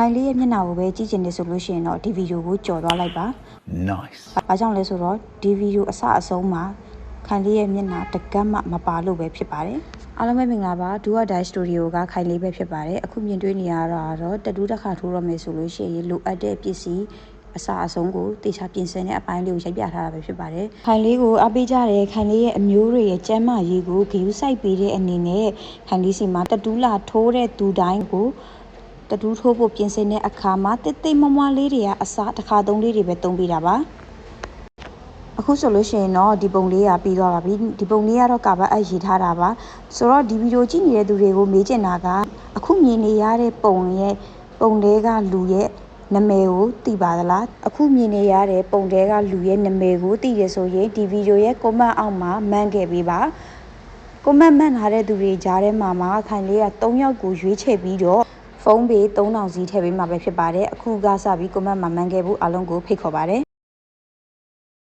ခိုင်လေးရဲ့မျက်နှာကိုပဲကြည့်ချင်တယ်ဆိုလို့ရှိရင်တော့ဒီဗီဒီယိုကိုကြော်သွားလိုက်ပါ Nice. ။ဘာကြောင့်လဲဆိုတော့ဒီဗီဒီယိုအစအဆုံးမှာခိုင်လေးရဲ့မျက်နှာတကတ်မှမပါလို့ပဲဖြစ်ပါတယ်။အားလုံးပဲမင်္ဂလာပါဒူဝဒိုင်စတူဒီယိုကခိုင်လေးပဲဖြစ်ပါတယ်။အခုမြင်တွေ့နေရတာကတော့တတူးတစ်ခါထိုးရမယ်ဆိုလို့ရှိရင်လိုအပ်တဲ့ပစ္စည်းအစအဆုံးကိုတေချာပြင်ဆင်တဲ့အပိုင်းလေးကိုရိုက်ပြထားတာပဲဖြစ်ပါတယ်။ခိုင်လေးကိုအားပေးကြတယ်ခိုင်လေးရဲ့အမျိုးတွေရဲ့ကျမ်းမာရေးကိုဂရုစိုက်ပေးတဲ့အနေနဲ့ခိုင်လေးစီမှာတတူးလာထိုးတဲ့သူတိုင်းကို တတူးထိုးဖို့ပြင်ဆင်တဲ့အခါမှာတိတ်တိတ်မွမွလေးတွေကအစားတစ်ခါသုံးလေးတွေပဲသုံးပေးတာပါအခုဆိုလို့ရှိရင်တော့ဒီပုံလေးကပြီးသွားပါပြီဒီပုံလေးကတော့ကာဗတ်အပ်ရေးထားတာပါဆိုတော့ဒီဗီဒီယိုကြည့်နေတဲ့သူတွေကိုမေးချင်တာကအခုမြင်နေရတဲ့ပုံရဲ့ပုံတွေကလူရဲ့နာမည်ကိုသိပါသလားအခုမြင်နေရတဲ့ပုံတွေကလူရဲ့နာမည်ကိုသိရဆိုရင်ဒီဗီဒီယိုရဲ့ comment အောက်မှာမှန်းခဲ့ပေးပါကွန်မန့်မှန်ထားတဲ့သူတွေကြားထဲမှာမှာခိုင်လေးက3ယောက်ကိုရွေးချယ်ပြီးတော့ ဖုန်းပေ3000စီးထည့်ပေးမှာပဲဖြစ်ပါတယ်အခုကစပြီးကွန်မန့်မှာမှန်ခဲ့ဖို့အားလုံးကိုဖိတ်ခေါ်ပါတယ်